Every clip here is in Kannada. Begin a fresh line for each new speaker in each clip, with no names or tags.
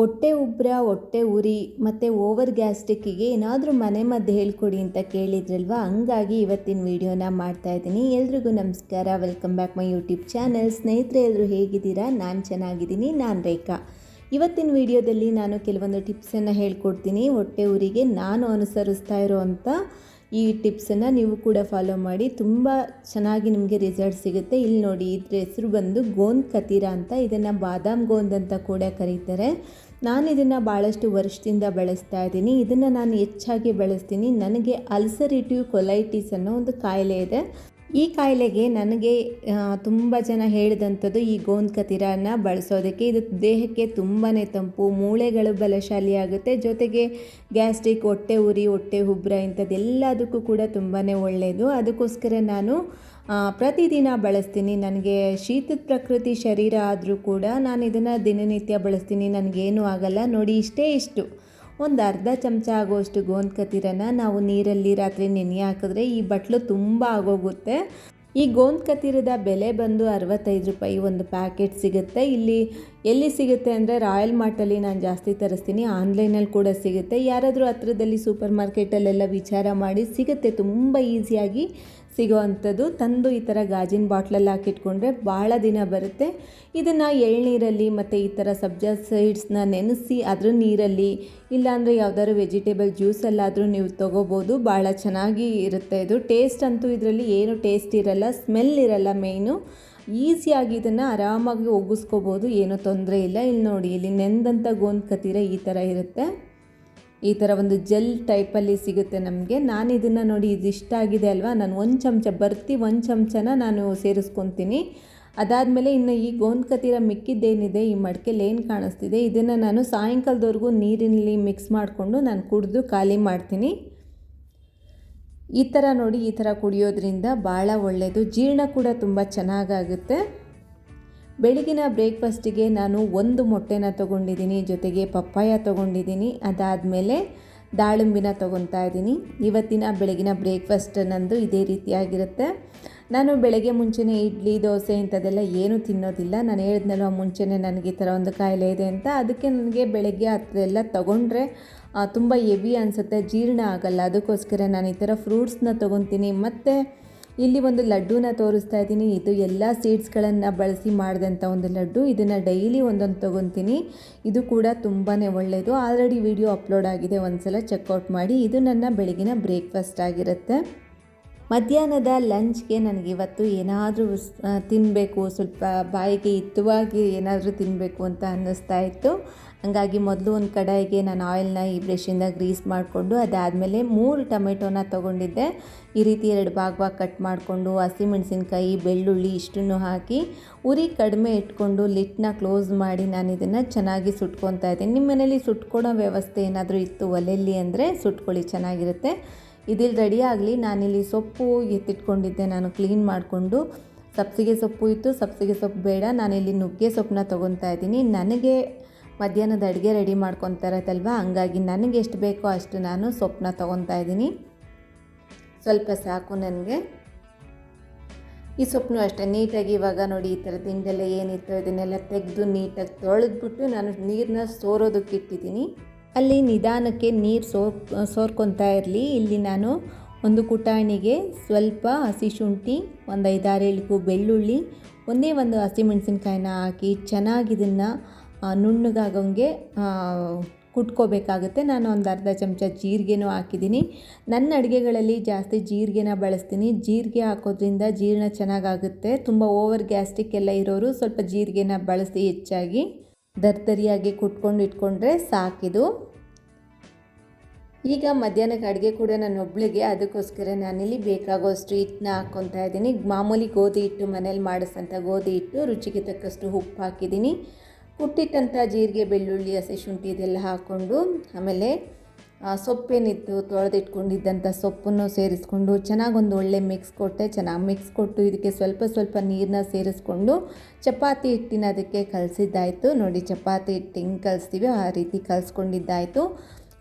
ಹೊಟ್ಟೆ ಉಬ್ಬರ ಹೊಟ್ಟೆ ಉರಿ, ಮತ್ತು ಓವರ್ ಗ್ಯಾಸ್ಟಿಕ್ಕಿಗೆ ಏನಾದರೂ ಮನೆ ಮದ್ದು ಹೇಳ್ಕೊಡಿ ಅಂತ ಕೇಳಿದ್ರಲ್ವಾ? ಹಂಗಾಗಿ ಇವತ್ತಿನ ವೀಡಿಯೋನ ಮಾಡ್ತಾ ಇದ್ದೀನಿ. ಎಲ್ರಿಗೂ ನಮಸ್ಕಾರ. Welcome back my YouTube channel ಸ್ನೇಹಿತರೆ ಎಲ್ಲರೂ ಹೇಗಿದ್ದೀರಾ? ನಾನು ಚೆನ್ನಾಗಿದ್ದೀನಿ. ನಾನು ರೇಖಾ. ಇವತ್ತಿನ ವಿಡಿಯೋದಲ್ಲಿ ನಾನು ಕೆಲವೊಂದು ಟಿಪ್ಸನ್ನು ಹೇಳ್ಕೊಡ್ತೀನಿ. ಹೊಟ್ಟೆ ಉರಿಗೆ ನಾನು ಅನುಸರಿಸ್ತಾ ಇರೋವಂಥ ಈ ಟಿಪ್ಸನ್ನು ನೀವು ಕೂಡ ಫಾಲೋ ಮಾಡಿ. ತುಂಬ ಚೆನ್ನಾಗಿ ನಿಮಗೆ ರಿಸಲ್ಟ್ ಸಿಗುತ್ತೆ. ಇಲ್ಲಿ ನೋಡಿ, ಇದ್ರ ಹೆಸರು ಬಂದು ಗೋಂದ್ ಕತೀರ ಅಂತ. ಇದನ್ನು ಬಾದಾಮ್ ಗೋಂದ್ ಅಂತ ಕೂಡ ಕರೀತಾರೆ. ನಾನು ಇದನ್ನು ಭಾಳಷ್ಟು ವರ್ಷದಿಂದ ಬಳಸ್ತಾ ಇದ್ದೀನಿ. ಇದನ್ನು ನಾನು ಹೆಚ್ಚಾಗಿ ಬಳಸ್ತೀನಿ. ನನಗೆ ಅಲ್ಸರಿಟಿವ್ ಕೊಲೈಟಿಸ್ ಅನ್ನೋ ಒಂದು ಕಾಯಿಲೆ ಇದೆ. ಈ ಕಾಯಿಲೆಗೆ ನನಗೆ ತುಂಬ ಜನ ಹೇಳಿದಂಥದ್ದು ಈ ಗೋಂದ್ ಕತಿರನ ಬಳಸೋದಕ್ಕೆ. ಇದು ದೇಹಕ್ಕೆ ತುಂಬಾ ತಂಪು, ಮೂಳೆಗಳು ಬಲಶಾಲಿಯಾಗುತ್ತೆ ಜೊತೆಗೆ ಗ್ಯಾಸ್ಟ್ರಿಕ್, ಹೊಟ್ಟೆ ಉರಿ, ಹೊಟ್ಟೆ ಉಬ್ರ ಇಂಥದ್ದೆಲ್ಲದಕ್ಕೂ ಕೂಡ ತುಂಬಾ ಒಳ್ಳೆಯದು ಅದಕ್ಕೋಸ್ಕರ ನಾನು ಪ್ರತಿದಿನ ಬಳಸ್ತೀನಿ. ನನಗೆ ಶೀತದ ಪ್ರಕೃತಿ ಶರೀರ ಆದರೂ ಕೂಡ ನಾನು ಇದನ್ನು ದಿನನಿತ್ಯ ಬಳಸ್ತೀನಿ. ನನಗೇನೂ ಆಗಲ್ಲ. ನೋಡಿ, ಇಷ್ಟೇ ಇಷ್ಟು. ಒಂದು ಅರ್ಧ ಚಮಚ ಆಗೋಷ್ಟು ಗೋಂದ್ ಕತೀರನ ನಾವು ನೀರಲ್ಲಿ ರಾತ್ರಿ ನೆನೆ ಹಾಕಿದ್ರೆ ಈ ಬಟ್ಲು ತುಂಬ ಆಗೋಗುತ್ತೆ. ಈ ಗೋಂದ್ ಕತಿರದ ಬೆಲೆ ಬಂದು ಅರವತ್ತೈದು ರೂಪಾಯಿ ಒಂದು ಪ್ಯಾಕೆಟ್ ಸಿಗುತ್ತೆ. ಇಲ್ಲಿ ಎಲ್ಲಿ ಸಿಗುತ್ತೆ ಅಂದರೆ ರಾಯಲ್ ಮಾರ್ಟಲ್ಲಿ ನಾನು ಜಾಸ್ತಿ ತರಿಸ್ತೀನಿ. ಆನ್ಲೈನಲ್ಲಿ ಕೂಡ ಸಿಗುತ್ತೆ. ಯಾರಾದರೂ ಹತ್ರದಲ್ಲಿ ಸೂಪರ್ ಮಾರ್ಕೆಟಲ್ಲೆಲ್ಲ ವಿಚಾರ ಮಾಡಿ ಸಿಗುತ್ತೆ. ತುಂಬ ಈಸಿಯಾಗಿ ಸಿಗೋ ಅಂಥದ್ದು ತಂದು ಈ ಥರ ಗಾಜಿನ ಬಾಟ್ಲಲ್ಲಿ ಹಾಕಿಟ್ಕೊಂಡ್ರೆ ಭಾಳ ದಿನ ಬರುತ್ತೆ. ಇದನ್ನು ಎಳ್ನೀರಲ್ಲಿ ಮತ್ತು ಈ ಥರ ಸಬ್ಜಾ ಸೈಡ್ಸ್ನ ನೆನೆಸಿ ಅದ್ರ ನೀರಲ್ಲಿ ಇಲ್ಲಾಂದರೆ ಯಾವುದಾದ್ರು ವೆಜಿಟೇಬಲ್ ಜ್ಯೂಸಲ್ಲಾದರೂ ನೀವು ತೊಗೋಬೋದು. ಭಾಳ ಚೆನ್ನಾಗಿ ಇರುತ್ತೆ ಇದು. ಟೇಸ್ಟ್ ಅಂತೂ ಇದರಲ್ಲಿ ಏನು ಟೇಸ್ಟ್ ಇರಲ್ಲ, ಸ್ಮೆಲ್ ಇರಲ್ಲ ಮೇಯ್ನು. ಈಸಿಯಾಗಿ ಇದನ್ನು ಆರಾಮಾಗಿ ಒಗ್ಗಿಸ್ಕೋಬೋದು. ಏನೂ ತೊಂದರೆ ಇಲ್ಲ. ಇಲ್ಲಿ ನೋಡಿ, ಇಲ್ಲಿ ನೆಂದಂಥ ಗೋಂದ್ ಕತೀರ ಈ ಥರ ಇರುತ್ತೆ. ಈ ಥರ ಒಂದು ಜೆಲ್ ಟೈಪಲ್ಲಿ ಸಿಗುತ್ತೆ ನಮಗೆ. ನಾನು ಇದನ್ನು ನೋಡಿ ಇದು ಇಷ್ಟ ಆಗಿದೆ ಅಲ್ವಾ? ನಾನು ಒಂದು ಚಮಚ ಬರ್ತಿ, ಒಂದು ಚಮಚನ ನಾನು ಸೇರಿಸ್ಕೊತೀನಿ. ಅದಾದಮೇಲೆ ಇನ್ನು ಈ ಗೋಂದ್ ಕತೀರ ಮಿಕ್ಕಿದ್ದೇನಿದೆ, ಈ ಮಡಿಕೆಲಿ ಏನು ಕಾಣಿಸ್ತಿದೆ, ಇದನ್ನು ನಾನು ಸಾಯಂಕಾಲದವರೆಗೂ ನೀರಿನಲ್ಲಿ ಮಿಕ್ಸ್ ಮಾಡಿಕೊಂಡು ನಾನು ಕುಡಿದು ಖಾಲಿ ಮಾಡ್ತೀನಿ. ಈ ಥರ ನೋಡಿ ಈ ಥರ ಕುಡಿಯೋದ್ರಿಂದ ಭಾಳ ಒಳ್ಳೆಯದು ಜೀರ್ಣ ಕೂಡ ತುಂಬ ಚೆನ್ನಾಗಾಗುತ್ತೆ. ಬೆಳಗಿನ ಬ್ರೇಕ್ಫಾಸ್ಟಿಗೆ ನಾನು ಒಂದು ಮೊಟ್ಟೆನ ತೊಗೊಂಡಿದ್ದೀನಿ, ಜೊತೆಗೆ ಪಪ್ಪಾಯ ತೊಗೊಂಡಿದ್ದೀನಿ, ಅದಾದಮೇಲೆ ದಾಳಿಂಬಿನ ತೊಗೊತಾ ಇದ್ದೀನಿ. ಇವತ್ತಿನ ಬೆಳಗಿನ ಬ್ರೇಕ್ಫಾಸ್ಟ್ ನಂದು ಇದೇ ರೀತಿಯಾಗಿರುತ್ತೆ. ನಾನು ಬೆಳಗ್ಗೆ ಮುಂಚೆನೇ ಇಡ್ಲಿ, ದೋಸೆ ಇಂಥದ್ದೆಲ್ಲ ಏನೂ ತಿನ್ನೋದಿಲ್ಲ. ನಾನು ಹೇಳಿದ್ನಲ್ವ, ಮುಂಚೆನೆ ನನಗೆ ಈ ಥರ ಒಂದು ಕಾಯಿಲೆ ಇದೆ ಅಂತ. ಅದಕ್ಕೆ ನನಗೆ ಬೆಳಗ್ಗೆ ಅದೆಲ್ಲ ತೊಗೊಂಡ್ರೆ ತುಂಬ ಹೆವಿ ಅನಿಸುತ್ತೆ. ಜೀರ್ಣ ಆಗಲ್ಲ. ಅದಕ್ಕೋಸ್ಕರ ನಾನು ಈ ಥರ ಫ್ರೂಟ್ಸ್ನ ತೊಗೊತೀನಿ. ಮತ್ತು ಇಲ್ಲಿ ಒಂದು ಲಡ್ಡುನ ತೋರಿಸ್ತಾ ಇದ್ದೀನಿ. ಇದು ಎಲ್ಲ ಸೀಡ್ಸ್ಗಳನ್ನು ಬಳಸಿ ಮಾಡಿದಂಥ ಒಂದು ಲಡ್ಡು. ಇದನ್ನು ಡೈಲಿ ಒಂದೊಂದು ತೊಗೊತೀನಿ. ಇದು ಕೂಡ ತುಂಬಾ ಒಳ್ಳೆಯದು ಆಲ್ರೆಡಿ ವಿಡಿಯೋ ಅಪ್ಲೋಡ್ ಆಗಿದೆ. ಒಂದು ಸಲ ಚೆಕ್ಔಟ್ ಮಾಡಿ. ಇದು ನನ್ನ ಬೆಳಗಿನ ಬ್ರೇಕ್ಫಾಸ್ಟ್ ಆಗಿರುತ್ತೆ. ಮಧ್ಯಾಹ್ನದ ಲಂಚ್ಗೆ ನನಗಿವತ್ತು ಏನಾದರೂ ತಿನ್ನಬೇಕು ಸ್ವಲ್ಪ ಬಾಯಿಗೆ ಹಿತವಾಗಿ ಏನಾದರೂ ತಿನ್ನಬೇಕು ಅಂತ ಅನ್ನಿಸ್ತಾ ಇತ್ತು. ಹಾಗಾಗಿ ಮೊದಲು ಒಂದು ಕಡಾಯಿಗೆ ನಾನು ಆಯಿಲ್ನ ಈ ಬ್ರಷಿಂದ ಗ್ರೀಸ್ ಮಾಡಿಕೊಂಡು ಅದಾದಮೇಲೆ ಮೂರು ಟೊಮೆಟೊನ ತೊಗೊಂಡಿದ್ದೆ. ಈ ರೀತಿ ಎರಡು ಭಾಗವಾಗಿ ಕಟ್ ಮಾಡಿಕೊಂಡು ಹಸಿಮೆಣಸಿನ್ಕಾಯಿ ಬೆಳ್ಳುಳ್ಳಿ ಇಷ್ಟನ್ನು ಹಾಕಿ ಉರಿ ಕಡಿಮೆ ಇಟ್ಕೊಂಡು ಲಿಟ್ನ ಕ್ಲೋಸ್ ಮಾಡಿ ನಾನು ಇದನ್ನು ಚೆನ್ನಾಗಿ ಸುಟ್ಕೊತಾ ಇದ್ದೀನಿ. ನಿಮ್ಮ ಮನೇಲಿ ಸುಟ್ಕೊಳೋ ವ್ಯವಸ್ಥೆ ಏನಾದರೂ ಇತ್ತು ಒಲೆಯಲ್ಲಿ ಅಂದರೆ ಸುಟ್ಕೊಳ್ಳಿ, ಚೆನ್ನಾಗಿರುತ್ತೆ. ಇದಿಲ್ಲಿ ರೆಡಿ ಆಗಲಿ, ನಾನಿಲ್ಲಿ ಸೊಪ್ಪು ಎತ್ತಿಟ್ಕೊಂಡಿದ್ದೆ. ನಾನು ಕ್ಲೀನ್ ಮಾಡಿಕೊಂಡು, ಸಬ್ಸಿಗೆ ಸೊಪ್ಪು ಇತ್ತು, ಸಬ್ಸಿಗೆ ಸೊಪ್ಪು ಬೇಡ, ನಾನಿಲ್ಲಿ ನುಗ್ಗೆ ಸೊಪ್ಪನ್ನ ತೊಗೊತಾ ಇದ್ದೀನಿ. ನನಗೆ ಮಧ್ಯಾಹ್ನದ ಅಡುಗೆ ರೆಡಿ ಮಾಡ್ಕೊತಾರತ್ತಲ್ವಾ ಹಂಗಾಗಿ ನನಗೆ ಎಷ್ಟು ಬೇಕೋ ಅಷ್ಟು ನಾನು ಸೊಪ್ಪನ್ನ ತೊಗೊತಾ ಇದ್ದೀನಿ. ಸ್ವಲ್ಪ ಸಾಕು ನನಗೆ. ಈ ಸೊಪ್ಪನ್ನು ಅಷ್ಟೇ, ನೀಟಾಗಿ ಇವಾಗ ನೋಡಿ, ಈ ಥರ ದಿಂಡೆಲ್ಲ ಏನಿತ್ತು ಇದನ್ನೆಲ್ಲ ತೆಗೆದು ನೀಟಾಗಿ ತೊಳೆದ್ಬಿಟ್ಟು ನಾನು ನೀರನ್ನ ಸೋರೋದಕ್ಕೆ ಇಟ್ಟಿದ್ದೀನಿ. ಅಲ್ಲಿ ನಿಧಾನಕ್ಕೆ ನೀರು ಸೋರ್, ಸೋರ್ಕೊತಾ ಇರಲಿ. ಇಲ್ಲಿ ನಾನು ಒಂದು ಕುಟಾಣಿಗೆ ಸ್ವಲ್ಪ ಹಸಿ ಶುಂಠಿ ಒಂದು ಐದಾರು ಇಳಿಕು ಬೆಳ್ಳುಳ್ಳಿ, ಒಂದೇ ಒಂದು ಹಸಿಮೆಣಸಿನ್ಕಾಯಿನ ಹಾಕಿ ಚೆನ್ನಾಗಿ ಇದನ್ನು ನುಣ್ಣಗಾಗೋಂಗೆ ಕುಟ್ಕೋಬೇಕಾಗುತ್ತೆ. ನಾನು ಒಂದು ಅರ್ಧ ಚಮಚ ಜೀರಿಗೆನೂ ಹಾಕಿದ್ದೀನಿ. ನನ್ನ ಅಡುಗೆಗಳಲ್ಲಿ ಜಾಸ್ತಿ ಜೀರಿಗೆನ ಬಳಸ್ತೀನಿ. ಜೀರಿಗೆ ಹಾಕೋದ್ರಿಂದ ಜೀರ್ಣ ಚೆನ್ನಾಗಾಗುತ್ತೆ. ತುಂಬ ಓವರ್ ಗ್ಯಾಸ್ಟಿಕ್ ಎಲ್ಲ ಇರೋರು ಸ್ವಲ್ಪ ಜೀರಿಗೆನ ಬಳಸಿ ಹೆಚ್ಚಾಗಿ ದರ್ದರಿಯಾಗಿ ಕುಟ್ಕೊಂಡು ಇಟ್ಕೊಂಡ್ರೆ ಸಾಕಿದು. ಈಗ ಮಧ್ಯಾಹ್ನಕ್ಕೆ ಅಡುಗೆ ಕೂಡ ನಾನು ಒಬ್ಳಿಗೆ, ಅದಕ್ಕೋಸ್ಕರ ನಾನಿಲ್ಲಿ ಬೇಕಾಗೋಷ್ಟು ಹಿಟ್ಟನ್ನ ಹಾಕ್ಕೊತಾ ಇದ್ದೀನಿ. ಮಾಮೂಲಿ ಗೋಧಿ ಹಿಟ್ಟು ಮನೇಲಿ ಮಾಡಿಸಂಥ ಗೋಧಿ ಹಿಟ್ಟು, ರುಚಿಗೆ ತಕ್ಕಷ್ಟು ಉಪ್ಪು ಹಾಕಿದ್ದೀನಿ. ಕುಟ್ಟಿಟ್ಟಂಥ ಜೀರಿಗೆ, ಬೆಳ್ಳುಳ್ಳಿ, ಹಸಿ ಶುಂಠಿ ಇದೆಲ್ಲ ಹಾಕ್ಕೊಂಡು ಆಮೇಲೆ ಸೊಪ್ಪೇನಿತ್ತು, ತೊಳೆದಿಟ್ಕೊಂಡಿದ್ದಂಥ ಸೊಪ್ಪನ್ನು ಸೇರಿಸ್ಕೊಂಡು ಚೆನ್ನಾಗಿ ಒಂದು ಒಳ್ಳೆ ಮಿಕ್ಸ್ ಕೊಟ್ಟೆ, ಚೆನ್ನಾಗಿ ಮಿಕ್ಸ್ ಕೊಟ್ಟು ಇದಕ್ಕೆ ಸ್ವಲ್ಪ ಸ್ವಲ್ಪ ನೀರನ್ನ ಸೇರಿಸ್ಕೊಂಡು ಚಪಾತಿ ಹಿಟ್ಟಿನ ಅದಕ್ಕೆ ಕಲಸಿದ್ದಾಯಿತು. ನೋಡಿ, ಚಪಾತಿ ಹಿಟ್ಟು ಹಿಂಗೆ ಕಲಿಸ್ತೀವಿ, ಆ ರೀತಿ ಕಲಿಸ್ಕೊಂಡಿದ್ದಾಯಿತು.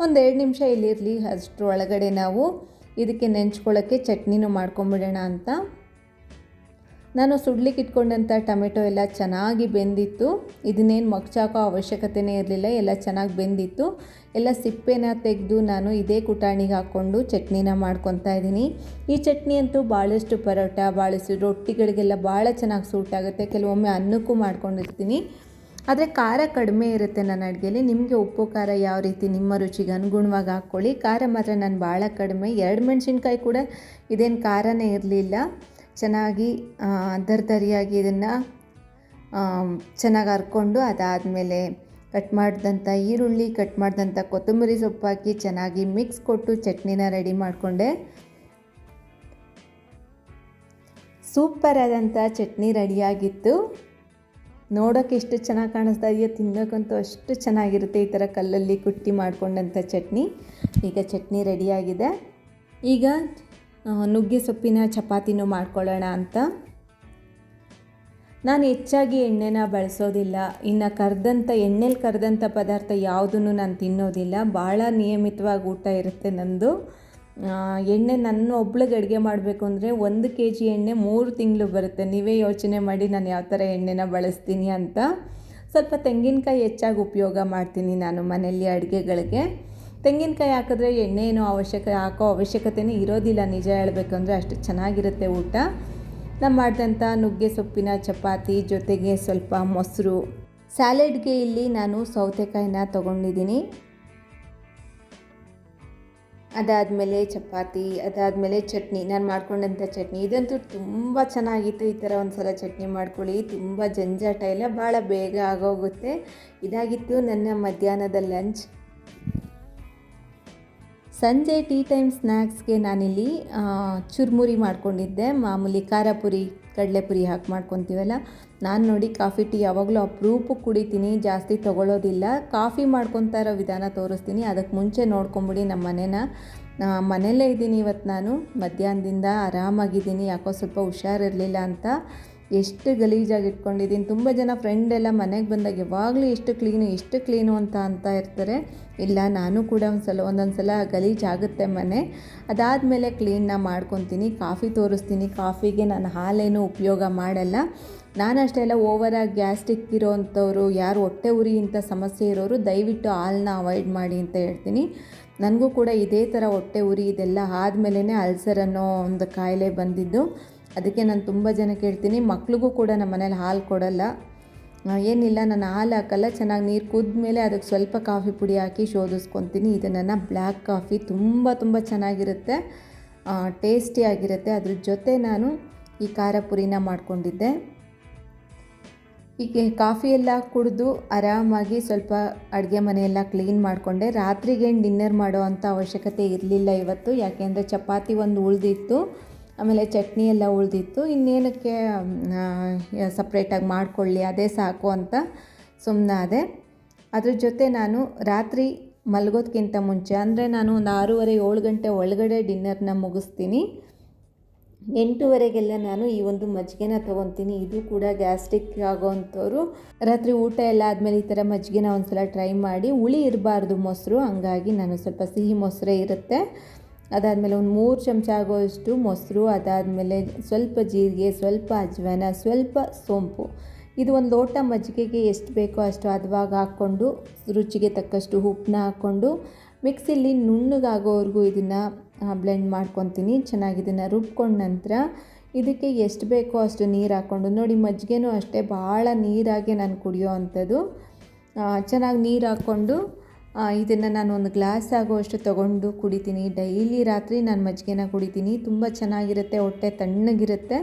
ಒಂದು ಎರಡು ನಿಮಿಷ ಇಲ್ಲಿರಲಿ ಅಷ್ಟರೊಳಗಡೆ ನಾವು ಇದಕ್ಕೆ ನೆಂಚ್ಕೊಳ್ಳೋಕ್ಕೆ ಚಟ್ನಿನೂ ಮಾಡ್ಕೊಂಬಿಡೋಣ ಅಂತ. ನಾನು ಸುಡ್ಲಿಕ್ಕೆ ಇಟ್ಕೊಂಡಂಥ ಟೊಮೆಟೊ ಎಲ್ಲ ಚೆನ್ನಾಗಿ ಬೆಂದಿತ್ತು. ಇದನ್ನೇನು ಮಗ್ಚಾಕೋ ಅವಶ್ಯಕತೆಯೇ ಇರಲಿಲ್ಲ, ಎಲ್ಲ ಚೆನ್ನಾಗಿ ಬೆಂದಿತ್ತು. ಎಲ್ಲ ಸಿಪ್ಪೆನ ತೆಗೆದು ನಾನು ಇದೇ ಕುಟಾಣಿಗೆ ಹಾಕ್ಕೊಂಡು ಚಟ್ನಿನ ಮಾಡ್ಕೊತಾ ಇದ್ದೀನಿ. ಈ ಚಟ್ನಿ ಅಂತೂ ಭಾಳಷ್ಟು ಪರೋಟ, ಭಾಳಷ್ಟು ರೊಟ್ಟಿಗಳಿಗೆಲ್ಲ ಭಾಳ ಚೆನ್ನಾಗಿ ಸೂಟ್ ಆಗುತ್ತೆ. ಕೆಲವೊಮ್ಮೆ ಅನ್ನಕ್ಕೂ ಮಾಡ್ಕೊಂಡಿರ್ತೀನಿ. ಆದರೆ ಖಾರ ಕಡಿಮೆ ಇರುತ್ತೆ ನನ್ನ ಅಡುಗೆಯಲ್ಲಿ. ನಿಮಗೆ ಉಪ್ಪು, ಖಾರ ಯಾವ ರೀತಿ ನಿಮ್ಮ ರುಚಿಗೆ ಅನುಗುಣವಾಗಿ ಹಾಕ್ಕೊಳ್ಳಿ. ಖಾರ ಮಾತ್ರ ನಾನು ಭಾಳ ಕಡಿಮೆ. ಎರಡು ಮೆಣಸಿನ್ಕಾಯಿ ಕೂಡ ಇದೇನು ಖಾರನೇ ಇರಲಿಲ್ಲ. ಚೆನ್ನಾಗಿ ದರ್ದರಿಯಾಗಿ ಇದನ್ನು ಚೆನ್ನಾಗಿ ಹರ್ಕೊಂಡು ಅದಾದಮೇಲೆ ಕಟ್ ಮಾಡಿದಂಥ ಈರುಳ್ಳಿ, ಕಟ್ ಮಾಡಿದಂಥ ಕೊತ್ತಂಬರಿ ಸೊಪ್ಪು ಹಾಕಿ ಚೆನ್ನಾಗಿ ಮಿಕ್ಸ್ ಕೊಟ್ಟು ಚಟ್ನಿನ ರೆಡಿ ಮಾಡಿಕೊಂಡೆ. ಸೂಪರ್ ಆದಂಥ ಚಟ್ನಿ ರೆಡಿಯಾಗಿತ್ತು ನೋಡೋಕೆ ಎಷ್ಟು ಚೆನ್ನಾಗಿ ಕಾಣಿಸ್ತಾ ಇದೆಯೋ ತಿನ್ನೋಕ್ಕಂತೂ ಅಷ್ಟು ಚೆನ್ನಾಗಿರುತ್ತೆ ಈ ಥರ ಕಲ್ಲಲ್ಲಿ ಕುಟ್ಟಿ ಮಾಡಿಕೊಂಡಂಥ ಚಟ್ನಿ. ಈಗ ಚಟ್ನಿ ರೆಡಿಯಾಗಿದೆ ಈಗ ನುಗ್ಗೆ ಸೊಪ್ಪಿನ ಚಪಾತಿನೂ ಮಾಡ್ಕೊಳ್ಳೋಣ ಅಂತ. ನಾನು ಹೆಚ್ಚಾಗಿ ಎಣ್ಣೆನ ಬಳಸೋದಿಲ್ಲ. ಇನ್ನು ಕರೆದಂಥ, ಎಣ್ಣೆಲಿ ಕರೆದಂಥ ಪದಾರ್ಥ ಯಾವುದನ್ನು ನಾನು ತಿನ್ನೋದಿಲ್ಲ. ಭಾಳ ನಿಯಮಿತವಾಗಿ ಊಟ ಇರುತ್ತೆ ನಂದು. ಎಣ್ಣೆ ನನ್ನ ಒಬ್ಳಿಗೆ ಅಡುಗೆ ಮಾಡಬೇಕು ಅಂದರೆ ಒಂದು ಕೆ ಜಿ ಎಣ್ಣೆ ಮೂರು ತಿಂಗಳು ಬರುತ್ತೆ. ನೀವೇ ಯೋಚನೆ ಮಾಡಿ ನಾನು ಯಾವ ಥರ ಎಣ್ಣೆನ ಬಳಸ್ತೀನಿ ಅಂತ. ಸ್ವಲ್ಪ ತೆಂಗಿನಕಾಯಿ ಹೆಚ್ಚಾಗಿ ಉಪಯೋಗ ಮಾಡ್ತೀನಿ ನಾನು ಮನೆಯಲ್ಲಿ ಅಡುಗೆಗಳಿಗೆ. ತೆಂಗಿನಕಾಯಿ ಹಾಕಿದ್ರೆ ಎಣ್ಣೆ ಏನೋ ಅವಶ್ಯಕ, ಹಾಕೋ ಅವಶ್ಯಕತೆನೇ ಇರೋದಿಲ್ಲ. ನಿಜ ಹೇಳಬೇಕಂದ್ರೆ ಅಷ್ಟು ಚೆನ್ನಾಗಿರುತ್ತೆ ಊಟ. ನಾನು ಮಾಡಿದಂಥ ನುಗ್ಗೆ ಸೊಪ್ಪಿನ ಚಪಾತಿ, ಜೊತೆಗೆ ಸ್ವಲ್ಪ ಮೊಸರು. ಸ್ಯಾಲೆಡ್ಗೆ ಇಲ್ಲಿ ನಾನು ಸೌತೆಕಾಯಿನ ತೊಗೊಂಡಿದ್ದೀನಿ. ಅದಾದಮೇಲೆ ಚಪಾತಿ, ಅದಾದಮೇಲೆ ಚಟ್ನಿ. ನಾನು ಮಾಡ್ಕೊಂಡಂಥ ಚಟ್ನಿ. ಇದಂತೂ ತುಂಬ ಚೆನ್ನಾಗಿತ್ತು. ಈ ಥರ ಒಂದು ಸಲ ಚಟ್ನಿ ಮಾಡ್ಕೊಳ್ಳಿ. ತುಂಬ ಜಂಜಾಟ ಇಲ್ಲ. ಭಾಳ ಬೇಗ ಆಗೋಗುತ್ತೆ. ಇದಾಗಿತ್ತು ನನ್ನ ಮಧ್ಯಾಹ್ನದ ಲಂಚ್. ಸಂಜೆ ಟೀ ಟೈಮ್ ಸ್ನ್ಯಾಕ್ಸ್ಗೆ ನಾನಿಲ್ಲಿ ಚುರುಮುರಿ ಮಾಡ್ಕೊಂಡಿದ್ದೆ. ಮಾಮೂಲಿ ಖಾರ ಪುರಿ ಕಡಲೆಪುರಿ ಹಾಕಿ ಮಾಡ್ಕೊತೀವಲ್ಲ, ನಾನು ನೋಡಿ ಕಾಫಿ, ಟೀ ಯಾವಾಗಲೂ ಅಪ್ರೂಪಕ್ಕೆ ಕುಡಿತೀನಿ, ಜಾಸ್ತಿ ತೊಗೊಳ್ಳೋದಿಲ್ಲ ಕಾಫಿ ಮಾಡ್ಕೊತಾ ಇರೋ ವಿಧಾನ ತೋರಿಸ್ತೀನಿ. ಅದಕ್ಕೆ ಮುಂಚೆ ನೋಡ್ಕೊಂಬಿಡಿ ನಮ್ಮ ಮನೇನ. ಮನೆಯಲ್ಲೇ ಇದ್ದೀನಿ ಇವತ್ತು ನಾನು. ಮಧ್ಯಾಹ್ನದಿಂದ ಆರಾಮಾಗಿದ್ದೀನಿ. ಯಾಕೋ ಸ್ವಲ್ಪ ಹುಷಾರಿರಲಿಲ್ಲ ಅಂತ. ಎಷ್ಟು ಗಲೀಜಾಗಿ ಇಟ್ಕೊಂಡಿದ್ದೀನಿ. ತುಂಬ ಜನ ಫ್ರೆಂಡ್ ಎಲ್ಲ ಮನೆಗೆ ಬಂದಾಗ ಯಾವಾಗಲೂ ಎಷ್ಟು ಕ್ಲೀನು ಎಷ್ಟು ಕ್ಲೀನು ಅಂತ ಅಂತ ಇರ್ತಾರೆ. ಇಲ್ಲ, ನಾನು ಕೂಡ ಒಂದು ಸಲ ಒಂದೊಂದು ಸಲ ಗಲೀಜಾಗುತ್ತೆ ಮನೆ. ಅದಾದಮೇಲೆ ಕ್ಲೀನ್ನ ಮಾಡ್ಕೊತೀನಿ. ಕಾಫಿ ತೋರಿಸ್ತೀನಿ. ಕಾಫಿಗೆ ನಾನು ಹಾಲೇನು ಉಪಯೋಗ ಮಾಡಲ್ಲ. ನಾನು ಅಷ್ಟೇ ಎಲ್ಲ ಓವರಾಗಿ ಗ್ಯಾಸ್ಟಿಕ್ ಇರೋವಂಥವ್ರು ಯಾರು ಹೊಟ್ಟೆ ಉರಿ ಇಂಥ ಸಮಸ್ಯೆ ಇರೋರು ದಯವಿಟ್ಟು ಹಾಲನ್ನ ಅವಾಯ್ಡ್ ಮಾಡಿ ಅಂತ ಹೇಳ್ತೀನಿ. ನನಗೂ ಕೂಡ ಇದೇ ಥರ ಹೊಟ್ಟೆ ಉರಿ ಇದೆಲ್ಲ ಆದಮೇಲೆ ಅಲ್ಸರ್ ಅನ್ನೋ ಒಂದು ಕಾಯಿಲೆ ಬಂದಿದ್ದು. ಅದಕ್ಕೆ ನಾನು ತುಂಬ ಜನ ಕೇಳ್ತೀನಿ. ಮಕ್ಳಿಗೂ ಕೂಡ ನಮ್ಮ ಮನೇಲಿ ಹಾಲು ಕೊಡಲ್ಲ. ಏನಿಲ್ಲ, ನಾನು ಹಾಲು ಹಾಕಲ್ಲ. ಚೆನ್ನಾಗಿ ನೀರು ಕುದ್ಮೇಲೆ ಅದಕ್ಕೆ ಸ್ವಲ್ಪ ಕಾಫಿ ಪುಡಿ ಹಾಕಿ ಶೋಧಿಸ್ಕೊತೀನಿ. ಇದು ನನ್ನ ಬ್ಲ್ಯಾಕ್ ಕಾಫಿ. ತುಂಬ ತುಂಬ ಚೆನ್ನಾಗಿರುತ್ತೆ. ಟೇಸ್ಟಿಯಾಗಿರುತ್ತೆ ಅದ್ರ ಜೊತೆ ನಾನು ಈ ಖಾರ ಪುರಿನ ಮಾಡಿಕೊಂಡಿದ್ದೆ. ಈಗ ಕಾಫಿ ಎಲ್ಲ ಕುಡಿದು ಆರಾಮಾಗಿ ಸ್ವಲ್ಪ ಅಡುಗೆ ಮನೆಯೆಲ್ಲ ಕ್ಲೀನ್ ಮಾಡಿಕೊಂಡೆ. ರಾತ್ರಿಗೇನು ಡಿನ್ನರ್ ಮಾಡೋ ಅಂಥ ಅವಶ್ಯಕತೆ ಇರಲಿಲ್ಲ ಇವತ್ತು. ಯಾಕೆಂದರೆ ಚಪಾತಿ ಒಂದು ಉಳಿದಿತ್ತು. ಆಮೇಲೆ ಚಟ್ನಿ ಎಲ್ಲ ಉಳಿದಿತ್ತು. ಇನ್ನೇನಕ್ಕೆ ಸಪ್ರೇಟಾಗಿ ಮಾಡಿಕೊಳ್ಳಿ, ಅದೇ ಸಾಕು ಅಂತ ಸುಮ್ಮನಾದೆ ಅದ್ರ ಜೊತೆ ನಾನು ರಾತ್ರಿ ಮಲಗೋದಕ್ಕಿಂತ ಮುಂಚೆ, ಅಂದರೆ ನಾನು ಒಂದು ಆರೂವರೆ, ಏಳು ಗಂಟೆ ಒಳಗಡೆ ಡಿನ್ನರ್ನ ಮುಗಿಸ್ತೀನಿ. ಎಂಟೂವರೆಗೆಲ್ಲ ನಾನು ಈ ಒಂದು ಮಜ್ಜಿಗೆನ ತೊಗೊತೀನಿ. ಇದು ಕೂಡ ಗ್ಯಾಸ್ಟ್ರಿಕ್ ಆಗೋವಂಥವ್ರು ರಾತ್ರಿ ಊಟ ಎಲ್ಲ ಆದಮೇಲೆ ಈ ಥರ ಮಜ್ಜಿಗೆನ ಒಂದು ಸಲ ಟ್ರೈ ಮಾಡಿ, ಹುಳಿ ಇರಬಾರ್ದು ಮೊಸರು, ಹಂಗಾಗಿ ನಾನು ಸ್ವಲ್ಪ ಸಿಹಿ ಮೊಸರೇ ಇರುತ್ತೆ. ಅದಾದಮೇಲೆ ಒಂದು ಮೂರು ಚಮಚ ಆಗೋಷ್ಟು ಮೊಸರು, ಅದಾದಮೇಲೆ ಸ್ವಲ್ಪ ಜೀರಿಗೆ, ಸ್ವಲ್ಪ ಅಜ್ವಾನ, ಸ್ವಲ್ಪ ಸೋಂಪು. ಇದು ಒಂದು ಲೋಟ ಮಜ್ಜಿಗೆಗೆ ಎಷ್ಟು ಬೇಕೋ ಅಷ್ಟು ಅದವಾಗ ಹಾಕ್ಕೊಂಡು, ರುಚಿಗೆ ತಕ್ಕಷ್ಟು ಉಪ್ಪನ್ನ ಹಾಕ್ಕೊಂಡು, ಮಿಕ್ಸಿಲಿ ನುಣ್ಣಗಾಗೋವರೆಗೂ ಇದನ್ನು ಬ್ಲೆಂಡ್ ಮಾಡ್ಕೊತೀನಿ. ಚೆನ್ನಾಗಿ ಇದನ್ನು ರುಬ್ಕೊಂಡ ನಂತರ ಇದಕ್ಕೆ ಎಷ್ಟು ಬೇಕೋ ಅಷ್ಟು ನೀರು ಹಾಕ್ಕೊಂಡು, ನೋಡಿ ಮಜ್ಜಿಗೆನೂ ಅಷ್ಟೇ, ಭಾಳ ನೀರಾಗೆ ನಾನು ಕುಡಿಯೋ ಅಂಥದ್ದು. ಚೆನ್ನಾಗಿ ನೀರು ಹಾಕ್ಕೊಂಡು ಇದನ್ನು ನಾನು ಒಂದು ಗ್ಲಾಸ್ ಆಗುವಷ್ಟು ತೊಗೊಂಡು ಕುಡಿತೀನಿ. ಡೈಲಿ ರಾತ್ರಿ ನಾನು ಮಜ್ಜಿಗೆನ ಕುಡಿತೀನಿ. ತುಂಬ ಚೆನ್ನಾಗಿರುತ್ತೆ, ಹೊಟ್ಟೆ ತಣ್ಣಗಿರುತ್ತೆ.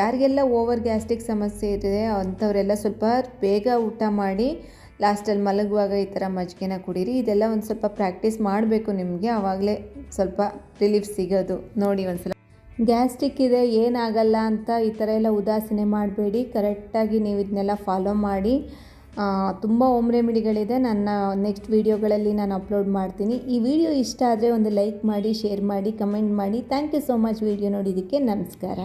ಯಾರಿಗೆಲ್ಲ ಓವರ್ ಗ್ಯಾಸ್ಟ್ರಿಕ್ ಸಮಸ್ಯೆ ಇದೆ, ಅಂಥವರೆಲ್ಲ ಸ್ವಲ್ಪ ಬೇಗ ಊಟ ಮಾಡಿ ಲಾಸ್ಟಲ್ಲಿ ಮಲಗುವಾಗ ಈ ಥರ ಮಜ್ಜಿಗೆನ ಕುಡೀರಿ. ಇದೆಲ್ಲ ಒಂದು ಸ್ವಲ್ಪ ಪ್ರಾಕ್ಟೀಸ್ ಮಾಡಬೇಕು ನಿಮಗೆ. ಆವಾಗಲೇ ಸ್ವಲ್ಪ ರಿಲೀಫ್ ಸಿಗೋದು. ನೋಡಿ ಒಂದು ಸಲ ಗ್ಯಾಸ್ಟ್ರಿಕ್ ಇದೆ ಏನಾಗಲ್ಲ ಅಂತ ಈ ಥರ ಎಲ್ಲ ಉದಾಸೀನೆ ಮಾಡಬೇಡಿ. ಕರೆಕ್ಟಾಗಿ ನೀವು ಇದನ್ನೆಲ್ಲ ಫಾಲೋ ಮಾಡಿ. ತುಂಬ ಹೋಮ್ ರೆಮಿಡಿಗಳಿದೆ ನನ್ನ ನೆಕ್ಸ್ಟ್ ವೀಡಿಯೋಗಳಲ್ಲಿ ನಾನು ಅಪ್ಲೋಡ್ ಮಾಡ್ತೀನಿ. ಈ ವಿಡಿಯೋ ಇಷ್ಟ ಆದರೆ ಒಂದು ಲೈಕ್ ಮಾಡಿ ಶೇರ್ ಮಾಡಿ ಕಮೆಂಟ್ ಮಾಡಿ. Thank you so much video ನೋಡಿದ್ದಕ್ಕೆ ನಮಸ್ಕಾರ.